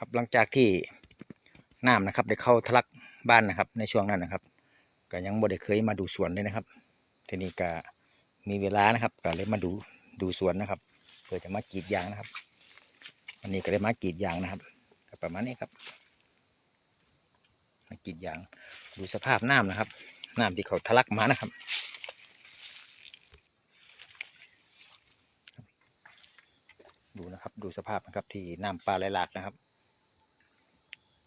ครับหลังจากที่น้ำนะครับได้เข้าทะลักบ้านนะครับ ในช่วงนั้นนะครับ ก็ยังบ่ได้เคยมาดูสวนเลยนะครับ ทีนี้ก็มีเวลานะครับ ก็เลยมาดูดูสวนนะครับ เพื่อจะมากรีดยางนะครับ วันนี้ก็ได้มากรีดยางนะครับก็ประมาณนี้ครับมากรีดยางดูสภาพน้ำนะครับน้ำที่เขาทะลักมานะครับดูนะครับดูสภาพนะครับที่น้ำปลาไหลหลากนะครับ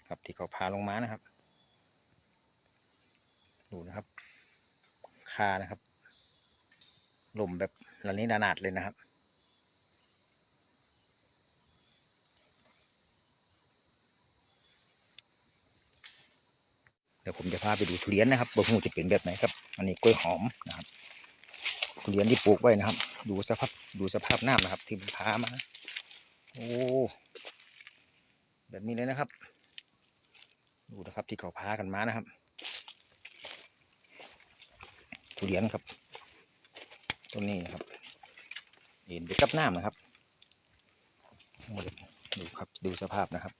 ครับ ที่เขาพาลงมานะครับ ดูนะครับ คานะครับหล่มแบบระนี้นาดเลยนะครับ เดี๋ยวผมจะพาไปดูทุเรียนนะครับว่าหูจะเป็นแบบไหนครับ อันนี้กล้วยหอมนะครับทุเรียนที่ปลูกไว้นะครับ ดูสภาพดูสภาพน้ำนะครับ ที่ผมพามา โอ้แบบนี้เลยนะครับ ดูนะครับที่เขาพากันมานะครับทุเรียนครับต้นนี้นะครับเห็นไปกับน้ำนะครับดูครับดูสภาพนะครับ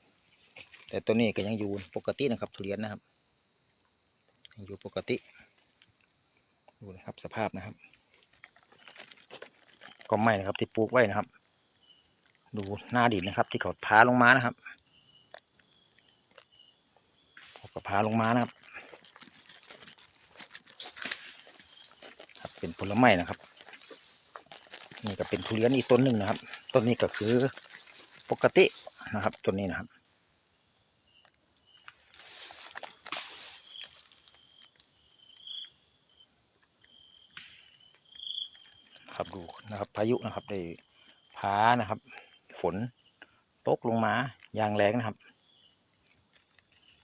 แต่ต้นนี้ก็ยังอยู่ปกตินะครับ ทุเรียนนะครับยังอยู่ปกติดูนะครับสภาพนะครับ ก็ไม่นะครับที่ปลูกไว้นะครับ ดูหน้าดินนะครับ ที่เขาพาลงมานะครับเขา ก็พาลงมานะครับครับเป็นผลไม้นะครับ นี่ก็เป็นทุเรียนอีกต้นหนึ่งนะครับ ต้นนี้ก็คือปกตินะครับต้นนี้นะครับครับดูนะครับพายุนะครับได้พานะครับ ฝนตกลงมาอย่างแรงนะครับ